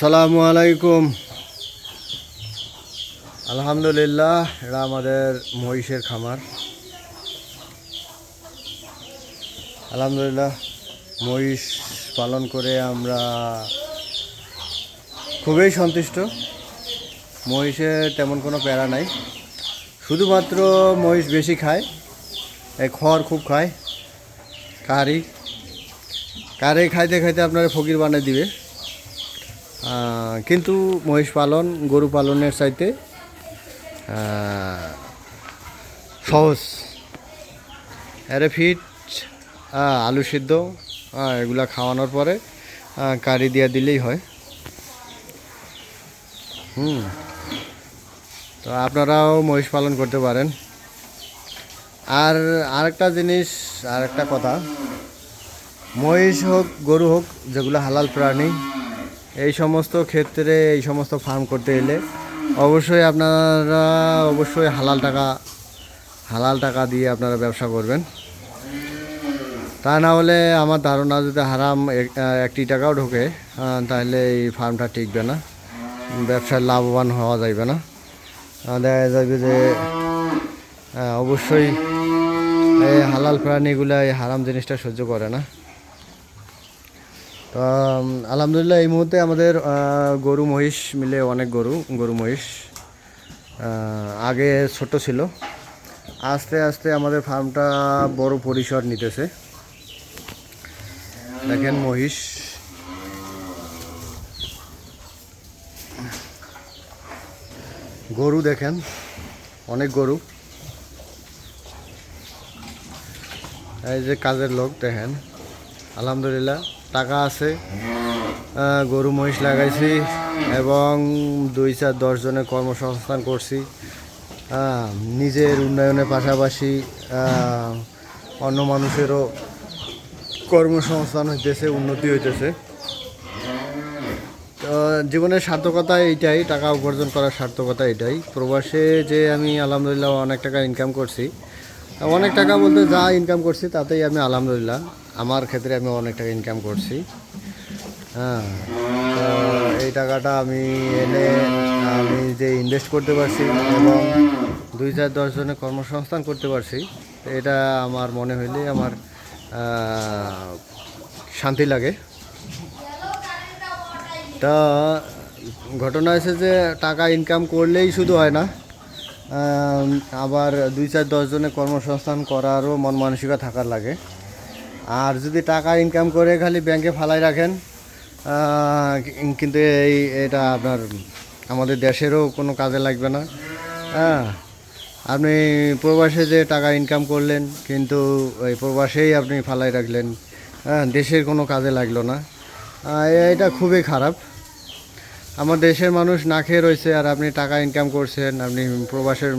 আসসালামু আলাইকুম। আলহামদুলিল্লাহ এটা আমাদের মহিষের খামার। আলহামদুলিল্লাহ, মহিষ পালন করে আমরা খুবই সন্তুষ্ট। মহিষের তেমন কোনো প্যারা নাই। শুধুমাত্র মহিষ বেশি খায় এই খড় খুব খায়। কারি। কারে খাইতে খাইতে আপনারা ফকির বানিয়ে দিবে। কিন্তু মহিষ পালন, গরু পালনের চাইতে সহজ। এরে ফিট আলু সিদ্ধ এগুলা খাওয়ানোর পরে কারি দিয়ে দিলেই হয়। হুম। তো আপনারাও মহিষ পালন করতে পারেন। আর আরেকটা জিনিস, আরেকটা কথা। মহিষ হোক, গরু হোক, যেগুলো হালাল প্রাণী এই সমস্ত ক্ষেত্রে, এই সমস্ত ফার্ম করতে এলে অবশ্যই আপনারা অবশ্যই হালাল টাকা হালাল টাকা দিয়ে আপনারা ব্যবসা করবেন। তা না হলে আমার ধারণা যদি হারাম এক- একটি টাকাও ঢোকে তাহলে এই ফার্মটা টিকবে না। ব্যবসায় লাভবান হওয়া যাইবে না। দেখা যাবে যে অবশ্যই এই হালাল প্রাণীগুলো এই হারাম জিনিসটা সহ্য করে না। তো আলহামদুলিল্লাহ, এই মুহূর্তে আমাদের গরু মহিষ মিলে অনেক গরু গরু মহিষ। আগে ছোট ছিল। আস্তে আস্তে আমাদের ফার্মটা বড় পরিসর নিতেছে। দেখেন মহিষ। গরু দেখেন, অনেক গরু। এই যে কাজের লোক, দেখেন। আলহামদুলিল্লাহ। টাকা আছে। গরু, মহিষ লাগাইছি এবং দুই চার, দশ জনের কর্মসংস্থান করছি। নিজের উন্নয়নের পাশাপাশি অন্য মানুষেরও কর্মসংস্থান হইতেছে, উন্নতি হইতেছে। জীবনের সার্থকতা এইটাই, টাকা উপার্জন করার সার্থকতা এটাই। প্রবাসে যে আমি আলহামদুলিল্লাহ অনেক টাকা ইনকাম করছি। অনেক টাকা বলতে যা ইনকাম করছি, তাতেই আমি আলহামদুলিল্লাহ। আমার ক্ষেত্রে আমি অনেক টাকা ইনকাম করছি। হ্যাঁ এই টাকাটা আমি এনে আমি যে ইনভেস্ট করতে পারছি এবং দুই চার দশ জনের কর্মসংস্থান করতে পারছি, এটা আমার মনে হইলে আমার শান্তি লাগে। তা ঘটনা হয়েছে যে টাকা ইনকাম করলেই শুধু হয় না আবার দুই চার দশ জনের কর্মসংস্থান করারও মন মানসিকতা থাকার লাগে। আর যদি টাকা ইনকাম করে খালি ব্যাংকে ফালাই রাখেন কিন্তু এই, এটা আপনার আমাদের দেশেরও কোনো কাজে লাগবে না। হ্যাঁ আপনি প্রবাসে যে টাকা ইনকাম করলেন, কিন্তু ওই প্রবাসেই আপনি ফালাই রাখলেন হ্যাঁ দেশের কোনো কাজে লাগল না। এটা খুবই খারাপ। আমার দেশের মানুষ না খেয়ে রয়েছে আর আপনি টাকা ইনকাম করছেন, আপনি প্রবাসের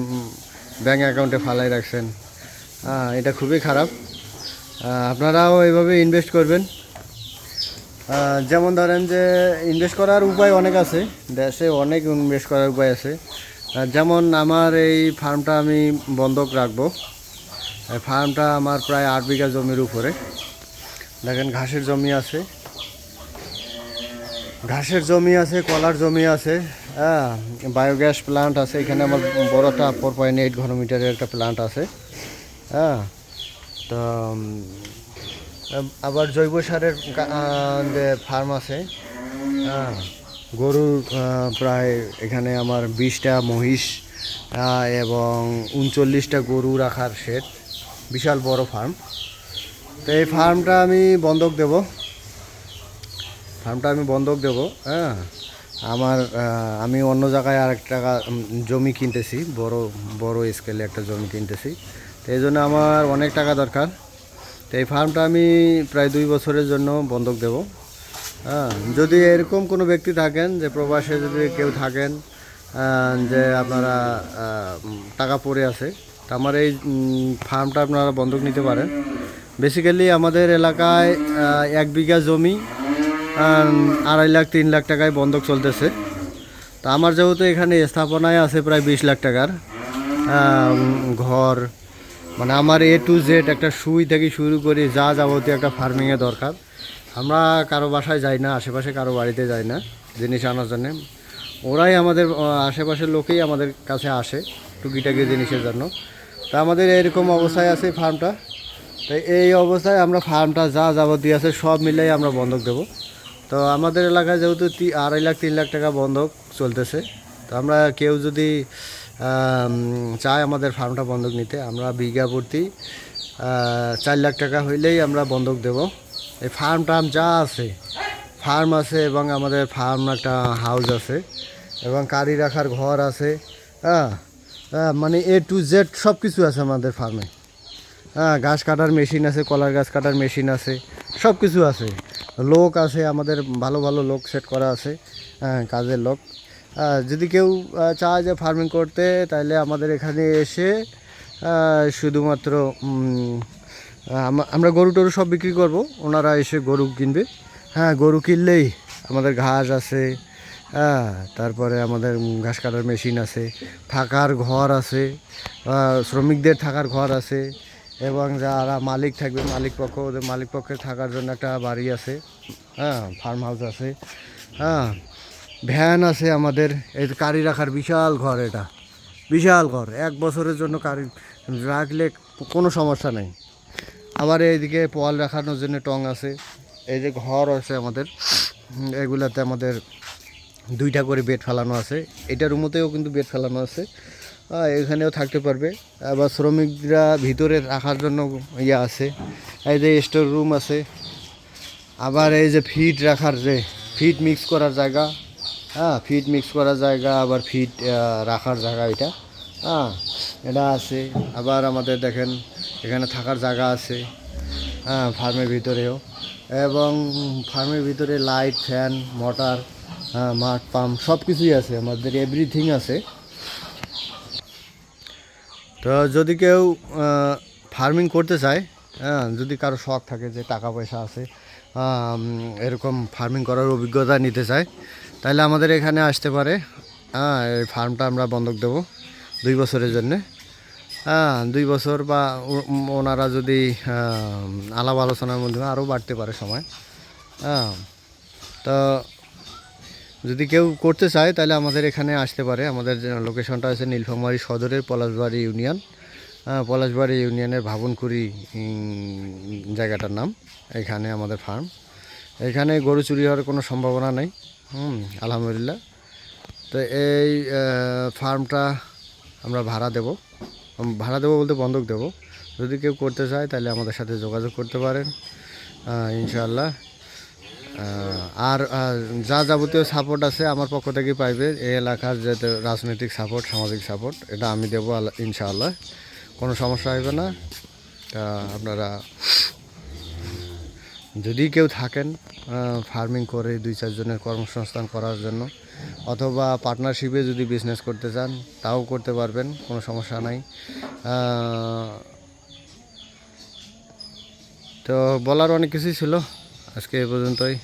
ব্যাঙ্ক অ্যাকাউন্টে ফালাই রাখছেন। এটা খুবই খারাপ। আপনারাও এইভাবে ইনভেস্ট করবেন। যেমন ধরেন যে ইনভেস্ট করার উপায় অনেক আছে, দেশে অনেক ইনভেস্ট করার উপায় আছে। যেমন আমার এই ফার্মটা আমি বন্ধক রাখব। ফার্মটা আমার প্রায় আট বিঘা জমির উপরে। দেখেন ঘাসের জমি আছে। ঘাসের জমি আছে, কলার জমি আছে হ্যাঁ বায়োগ্যাস প্লান্ট আছে। এখানে আমার বড় একটা ফোর পয়েন্ট এইট ঘনমিটারের একটা প্লান্ট আছে হ্যাঁ। তো আবার জৈব সারের যে ফার্ম আছে হ্যাঁ গরুর প্রায় এখানে আমার বিশটা মহিষ এবং উনচল্লিশটা গরু রাখার শেড বিশাল বড় ফার্ম। তো এই ফার্মটা আমি বন্ধক দেবো। ফার্মটা আমি বন্ধক দেব হ্যাঁ। আমার আমি অন্য জায়গায় আর এক জমি কিনতেছি, বড় বড় স্কেলে একটা জমি কিনতেছি। তো এই জন্য আমার অনেক টাকা দরকার। তো এই ফার্মটা আমি প্রায় দুই বছরের জন্য বন্ধক দেব। হ্যাঁ যদি এরকম কোনো ব্যক্তি থাকেন যে প্রবাসে যদি কেউ থাকেন যে আপনারা টাকা পড়ে আছে, তা আমার এই ফার্মটা আপনারা বন্ধক নিতে পারেন। বেসিক্যালি আমাদের এলাকায় এক বিঘা জমি আড়াই লাখ, তিন লাখ টাকায় বন্ধক চলতেছে। তা আমার যেহেতু এখানে স্থাপনায় আছে প্রায় বিশ লাখ টাকার ঘর মানে আমার এ টু জেড একটা সুই থেকে শুরু করে যা যাবতীয় একটা ফার্মিংয়ে দরকার। আমরা কারও বাসায় যাই না, আশেপাশে কারও বাড়িতে যাই না জিনিস আনার জন্য। ওরাই আমাদের আশেপাশের লোকেই আমাদের কাছে আসে টুকিটাকি জিনিসের জন্য। তা আমাদের এরকম অবস্থায় আছে ফার্মটা তাই এই অবস্থায় আমরা ফার্মটা যা যাবতীয় আছে সব মিলেই আমরা বন্ধক দেবো। তো আমাদের এলাকায় যেহেতু আড়াই লাখ, তিন লাখ টাকা বন্ধক চলতেছে। তো আমরা কেউ যদি চায় আমাদের ফার্মটা বন্ধক নিতে। আমরা বিঘা প্রতি চার লাখ টাকা হইলেই আমরা বন্ধক দেব। এই ফার্ম টার্ম যা আছে, ফার্ম আছে এবং আমাদের ফার্ম একটা হাউস আছে এবং কারি রাখার ঘর আছে হ্যাঁ মানে এ টু জেড সব কিছু আছে আমাদের ফার্মে। হ্যাঁ গাছ কাটার মেশিন আছে, কলার গাছ কাটার মেশিন আছে সব কিছু আছে। লোক আছে, আমাদের ভালো ভালো লোক সেট করা আছে হ্যাঁ কাজের লোক। যদি কেউ চায় যে ফার্মিং করতে তাহলে আমাদের এখানে এসে শুধুমাত্র আমরা গরু টরু সব বিক্রি করব। ওনারা এসে গরু কিনবে। হ্যাঁ গরু কিনলেই আমাদের ঘাস আছে হ্যাঁ তারপরে আমাদের ঘাস কাটার মেশিন আছে, থাকার ঘর আছে শ্রমিকদের থাকার ঘর আছে, এবং যারা মালিক থাকবে, মালিক পক্ষ, ওদের মালিক পক্ষে থাকার জন্য একটা বাড়ি আছে হ্যাঁ ফার্ম হাউস আছে হ্যাঁ ভ্যান আছে আমাদের, এই গাড়ি রাখার বিশাল ঘর এটা। বিশাল ঘর, এক বছরের জন্য গাড়ি রাখলে কোনো সমস্যা নেই। আবার এইদিকে পোয়াল রাখানোর জন্য টং আছে। এই যে ঘর আছে আমাদের এগুলাতে আমাদের দুইটা করে বেড ফেলানো আছে। এটা রুমতেও কিন্তু বেড ফেলানো আছে। এখানেও থাকতে পারবে। আবার শ্রমিকরা ভিতরে রাখার জন্য ইয়ে আছে। এই যে স্টোর রুম আছে। আবার এই যে ফিট রাখার যে, ফিট মিক্স করার জায়গা। হ্যাঁ ফিড মিক্স করার জায়গা, আবার ফিড রাখার জায়গা এটা। হ্যাঁ এটা আছে। আবার আমাদের দেখেন, এখানে থাকার জায়গা আছে হ্যাঁ ফার্মের ভিতরেও। এবং ফার্মের ভিতরে লাইট ফ্যান মোটর হ্যাঁ মাঠ পাম্প সব কিছুই আছে। আমাদের এভরিথিং আছে। তো যদি কেউ ফার্মিং করতে চায় হ্যাঁ যদি কারও শখ থাকে যে টাকা পয়সা আছে এরকম ফার্মিং করার অভিজ্ঞতা নিতে চায় তাহলে আমাদের এখানে আসতে পারে। হ্যাঁ এই ফার্মটা আমরা বন্ধক দেবো দুই বছরের জন্যে। হ্যাঁ দুই বছর বা ওনারা যদি আলাপ আলোচনার মধ্যে আরও বাড়তে পারে সময়। হ্যাঁ তো যদি কেউ করতে চায় তাহলে আমাদের এখানে আসতে পারে। আমাদের লোকেশনটা আছে নীলফামারী সদরের পলাশবাড়ি ইউনিয়ন। আহ, পলাশবাড়ি ইউনিয়নের ভাবনকুড়ি জায়গাটার নাম। এখানে আমাদের ফার্ম। এখানে গরু চুরি হওয়ার কোনো সম্ভাবনা নেই। হুম, আলহামদুলিল্লাহ। তো এই ফার্মটা আমরা ভাড়া দেব। ভাড়া দেবো বলতে বন্ধক দেব। যদি কেউ করতে চায় তাহলে আমাদের সাথে যোগাযোগ করতে পারেন। ইনশাআল্লাহ। আর যা যাবতীয় সাপোর্ট আছে আমার পক্ষ থেকে পাইবে। এই এলাকার যে রাজনৈতিক সাপোর্ট সামাজিক সাপোর্ট এটা আমি দেবো আল্লাহ- ইনশাআল্লাহ। কোনো সমস্যা হবে না। তা আপনারা যদি কেউ থাকেন ফার্মিং করে দুই চারজনের কর্মসংস্থান করার জন্য, অথবা পার্টনারশিপে যদি বিজনেস করতে চান, তাও করতে পারবেন, কোনো সমস্যা নাই। তো বলার অনেক কিছুই ছিল আজকে এ পর্যন্তই।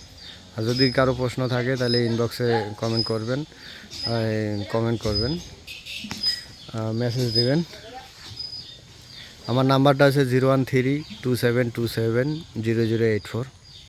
আর যদি কারও প্রশ্ন থাকে, তাহলে ইনবক্সে কমেন্ট করবেন কমেন্ট করবেন মেসেজ দেবেন। আমার নাম্বারটা আছে zero one three two seven two seven zero zero eight four.